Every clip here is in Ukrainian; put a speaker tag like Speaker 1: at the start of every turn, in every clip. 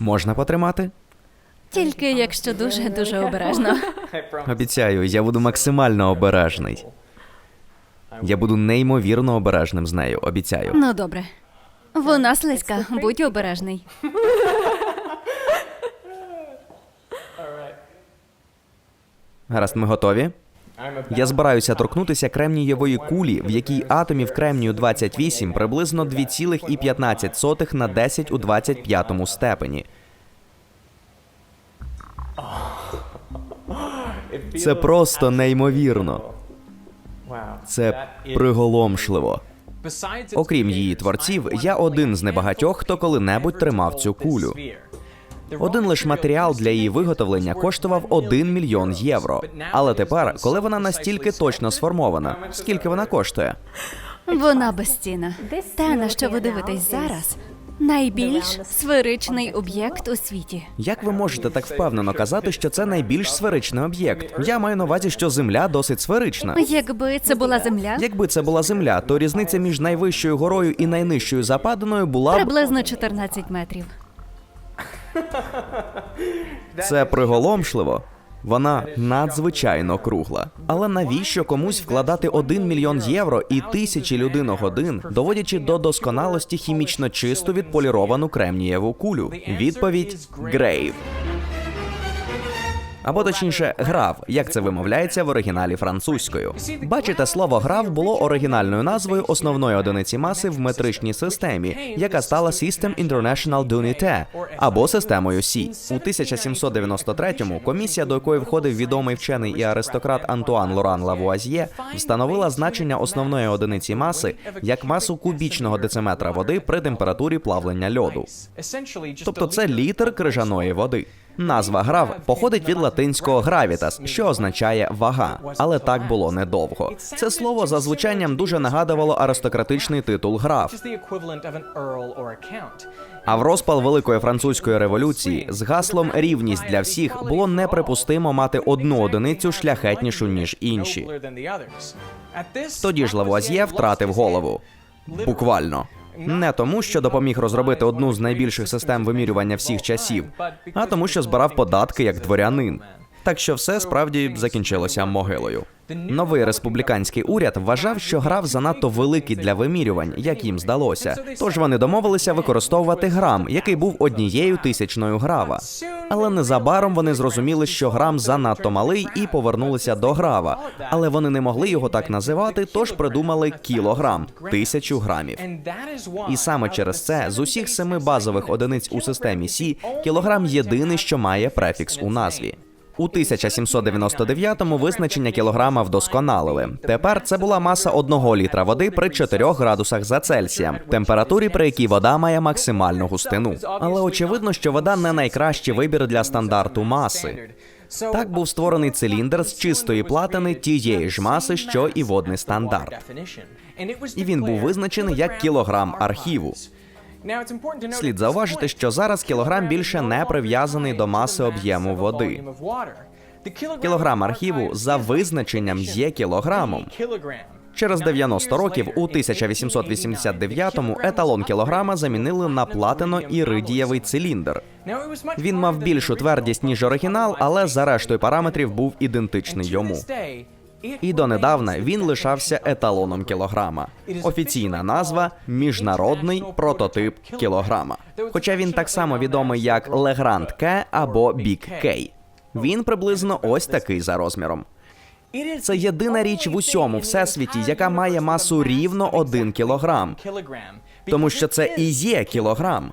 Speaker 1: Можна потримати?
Speaker 2: Тільки якщо дуже дуже обережно.
Speaker 1: Обіцяю, я буду максимально обережний. Я буду неймовірно обережним з нею, обіцяю.
Speaker 2: Ну добре. Вона слизька, будь обережний.
Speaker 1: Гаразд, ми готові? Я збираюся торкнутися кремнієвої кулі, в якій атомів кремнію 28 приблизно 2,15 на 10 у 25 степені. Це просто неймовірно. Це приголомшливо. Окрім її творців, я один з небагатьох, хто коли-небудь тримав цю кулю. Один лише матеріал для її виготовлення коштував 1 мільйон євро. Але тепер, коли вона настільки точно сформована, скільки вона коштує?
Speaker 2: Вона безцінна. Те, на що ви дивитесь зараз, найбільш сферичний об'єкт у світі.
Speaker 1: Як ви можете так впевнено казати, що це найбільш сферичний об'єкт? Я маю на увазі, що земля досить сферична.
Speaker 2: Якби це була земля,
Speaker 1: Якби це була земля, то різниця між найвищою горою і найнижчою западиною була б
Speaker 2: приблизно 14 метрів.
Speaker 1: це приголомшливо. Вона надзвичайно кругла. Але навіщо комусь вкладати 1 мільйон євро і тисячі людиногодин, доводячи до досконалості хімічно чисту відполіровану кремнієву кулю? Відповідь Грейв. Або точніше, грав, як це вимовляється в оригіналі французькою. Бачите, слово грав було оригінальною назвою основної одиниці маси в метричній системі, яка стала System International d'Unité, або системою Сі. У 1793-му комісія, до якої входив відомий вчений і аристократ Антуан Лоран Лавуазьє, встановила значення основної одиниці маси як масу кубічного дециметра води при температурі плавлення льоду. Тобто це літр крижаної води. Назва грав походить від латинського гравітас, що означає вага, але так було недовго. Це слово за звучанням дуже нагадувало аристократичний титул граф. А в розпал Великої французької революції з гаслом рівність для всіх було неприпустимо мати одну одиницю шляхетнішу ніж інші. Тоді ж Лавуазьє втратив голову. Буквально. Не тому, що допоміг розробити одну з найбільших систем вимірювання всіх часів, а тому, що збирав податки як дворянин. Так що все справді закінчилося могилою. Новий республіканський уряд вважав, що граф занадто великий для вимірювань, як їм здалося. Тож вони домовилися використовувати грам, який був однією тисячною грава. Але незабаром вони зрозуміли, що грам занадто малий, і повернулися до грава. Але вони не могли його так називати, тож придумали кілограм тисячу грамів. І саме через це з усіх семи базових одиниць у системі Сі кілограм єдиний, що має префікс у назві. У 1799-му визначення кілограма вдосконалили. Тепер це була маса одного літра води при 4 градусах за Цельсієм, температурі, при якій вода має максимальну густину. Але очевидно, що вода не найкращий вибір для стандарту маси. Так був створений циліндр з чистої платини тієї ж маси, що і водний стандарт. І він був визначений як кілограм архіву. Слід зауважити, що зараз кілограм більше не прив'язаний до маси об'єму води. Кілограм архіву за визначенням є кілограмом. Через 90 років у 1889-му еталон кілограма замінили на платино-іридієвий циліндр. Він мав більшу твердість ніж оригінал, але за рештою параметрів був ідентичний йому. І донедавна він лишався еталоном кілограма. Офіційна назва міжнародний прототип кілограма. Хоча він так само відомий як Легранд К або Бік Кей. Він приблизно ось такий за розміром. Це єдина річ в усьому всесвіті, яка має масу рівно 1 кілограм, тому що це і є кілограм.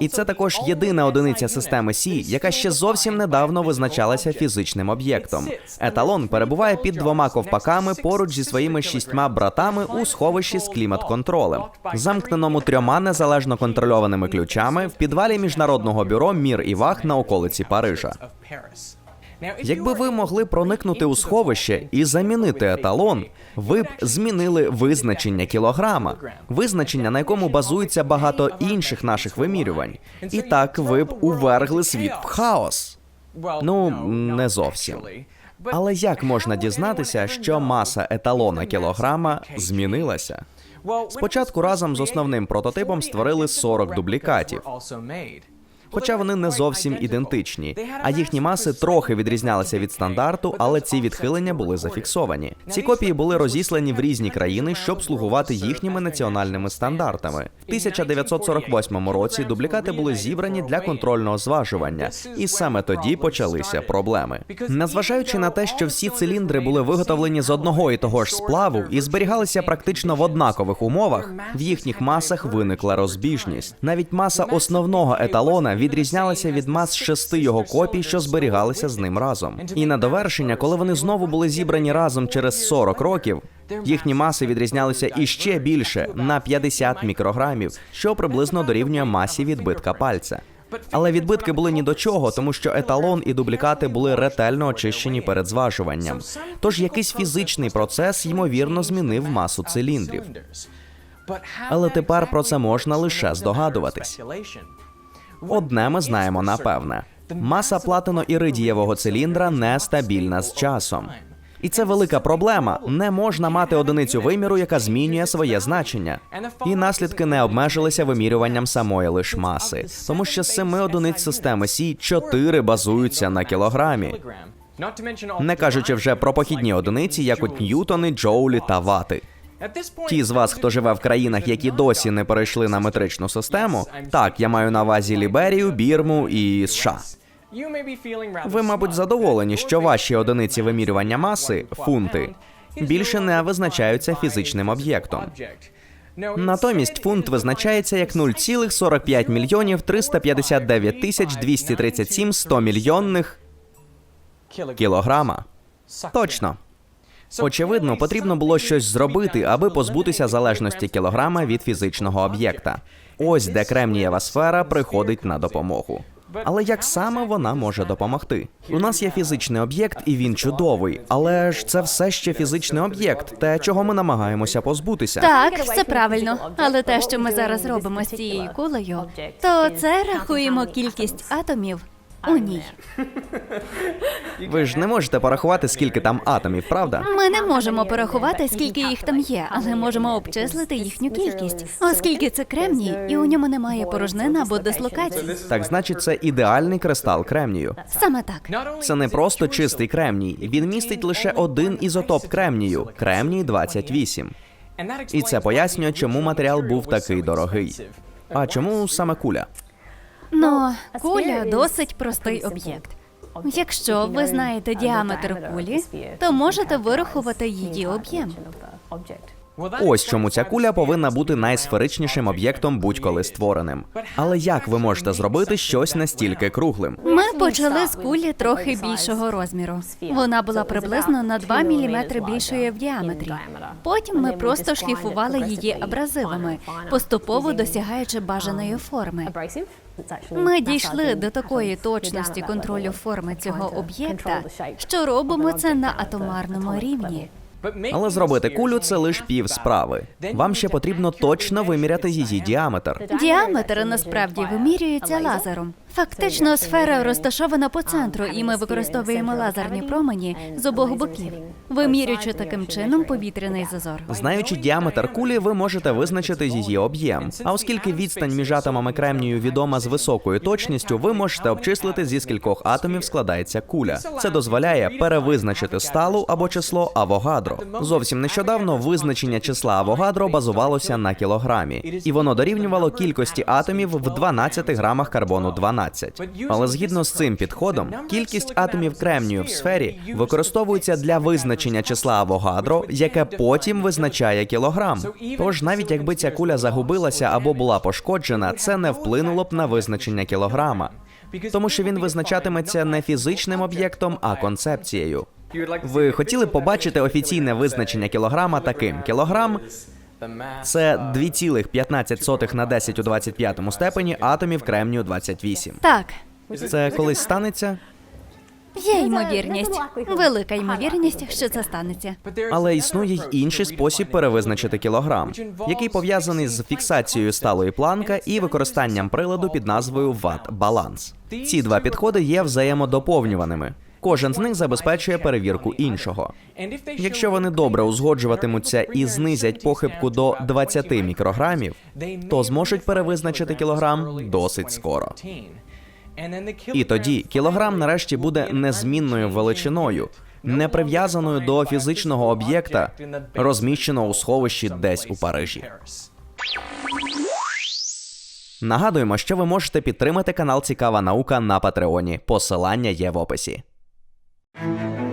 Speaker 1: І це також єдина одиниця системи Сі, яка ще зовсім недавно визначалася фізичним об'єктом. Еталон перебуває під двома ковпаками поруч зі своїми шістьма братами у сховищі з клімат-контролем, замкненому трьома незалежно контрольованими ключами в підвалі міжнародного бюро Мір і ваг на околиці Парижа. Якби ви могли проникнути у сховище і замінити еталон, ви б змінили визначення кілограма, визначення, на якому базується багато інших наших вимірювань. І так ви б увергли світ в хаос.
Speaker 3: Ну, не зовсім.
Speaker 1: Але як можна дізнатися, що маса еталона кілограма змінилася?
Speaker 3: Спочатку разом з основним прототипом створили 40 дублікатів.
Speaker 1: Хоча вони не зовсім ідентичні. А їхні маси трохи відрізнялися від стандарту, але ці відхилення були зафіксовані. Ці копії були розіслані в різні країни, щоб слугувати їхніми національними стандартами. В 1948 році дублікати були зібрані для контрольного зважування, і саме тоді почалися проблеми. Незважаючи на те, що всі циліндри були виготовлені з одного і того ж сплаву і зберігалися практично в однакових умовах, в їхніх масах виникла розбіжність. Навіть маса основного еталона відрізнялася від мас шести його копій, що зберігалися з ним разом. І на довершення, коли вони знову були зібрані разом через 40 років. Їхні маси відрізнялися іще більше на 50 мікрограмів, що приблизно дорівнює масі відбитка пальця. Але відбитки були ні до чого, тому що еталон і дублікати були ретельно очищені перед зважуванням. Тож якийсь фізичний процес ймовірно змінив масу циліндрів.
Speaker 3: Але тепер про це можна лише здогадуватись.
Speaker 1: Одне ми знаємо напевне: маса платино-іридієвого циліндра нестабільна з часом. І це велика проблема. Не можна мати одиницю виміру, яка змінює своє значення. І наслідки не обмежилися вимірюванням самої лиш маси, тому що з семи одиниць системи Сі чотири базуються на кілограмі. Не кажучи вже про похідні одиниці, як от ньютони, джоулі та вати. Ті з вас, хто живе в країнах, які досі не перейшли на метричну систему, так я маю на увазі Ліберію, Бірму і США. Ви, мабуть, задоволені, що ваші одиниці вимірювання маси фунти більше не визначаються фізичним об'єктом. Натомість фунт визначається як 0,45 мільйонів 359 тисяч 237 100 мільйонних кілограма. Точно. Очевидно, потрібно було щось зробити, аби позбутися залежності кілограма від фізичного об'єкта. Ось де кремнієва сфера приходить на допомогу. Але як саме вона може допомогти? У нас є фізичний об'єкт, і він чудовий, але ж це все ще фізичний об'єкт, те, чого ми намагаємося позбутися.
Speaker 2: Так, все правильно. Але те, що ми зараз робимо з цією кулею, то це рахуємо кількість атомів у ній.
Speaker 1: Ви ж не можете порахувати, скільки там атомів, правда?
Speaker 2: Ми не можемо порахувати, скільки їх там є, але можемо обчислити їхню кількість, оскільки це кремній, і у ньому немає порожнин або дислокацій.
Speaker 1: Так значить, це ідеальний кристал кремнію.
Speaker 2: Саме так.
Speaker 1: Це не просто чистий кремній. Він містить лише один ізотоп кремнію кремній 28.
Speaker 3: І це пояснює, чому матеріал був такий дорогий.
Speaker 1: А чому саме куля?
Speaker 2: Ну, куля досить простий об'єкт. Якщо ви знаєте діаметр кулі, то можете вирахувати її об'єм.
Speaker 1: Ось чому ця куля повинна бути найсферичнішим об'єктом будь-коли створеним. Але як ви можете зробити щось настільки круглим?
Speaker 2: Ми почали з кулі трохи більшого розміру. Вона була приблизно на 2 мм більшою в діаметрі. Потім ми просто шліфували її абразивами, поступово досягаючи бажаної форми. Ми дійшли до такої точності контролю форми цього об'єкта, що робимо це на атомарному рівні.
Speaker 1: Але зробити кулю це лише пів справи. Вам ще потрібно точно виміряти її діаметр.
Speaker 2: Діаметр насправді вимірюється лазером. Фактично, сфера розташована по центру, і ми використовуємо лазерні промені з обох боків, вимірюючи таким чином повітряний зазор.
Speaker 1: Знаючи діаметр кулі, ви можете визначити її об'єм. А оскільки відстань між атомами кремнію відома з високою точністю, ви можете обчислити зі скількох атомів складається куля. Це дозволяє перевизначити сталу або число Авогадро. Зовсім нещодавно визначення числа Авогадро базувалося на кілограмі, і воно дорівнювало кількості атомів в 12 грамах карбону 12. Але згідно з цим підходом, кількість атомів кремнію в сфері використовується для визначення числа Авогадро, яке потім визначає кілограм. Тож, навіть якби ця куля загубилася або була пошкоджена, це не вплинуло б на визначення кілограма, тому що він визначатиметься не фізичним об'єктом, а концепцією. Ви хотіли побачити офіційне визначення кілограма таким: кілограм це 2,15 на 10 у 25 степені атомів кремнію 28.
Speaker 2: Так,
Speaker 1: Це колись станеться,
Speaker 2: є ймовірність, велика ймовірність, що це станеться.
Speaker 1: але існує й інший спосіб перевизначити кілограм, який пов'язаний з фіксацією сталої планка і використанням приладу під назвою ват-баланс. Ці два підходи є взаємодоповнюваними. Кожен з них забезпечує перевірку іншого. Якщо вони добре узгоджуватимуться і знизять похибку до 20 мікрограмів, то зможуть перевизначити кілограм досить скоро. І тоді кілограм нарешті буде незмінною величиною, не прив'язаною до фізичного об'єкта, розміщеного у сховищі десь у Парижі. Нагадуємо, що ви можете підтримати канал Цікава наука на Патреоні. Посилання є в описі. Thank you.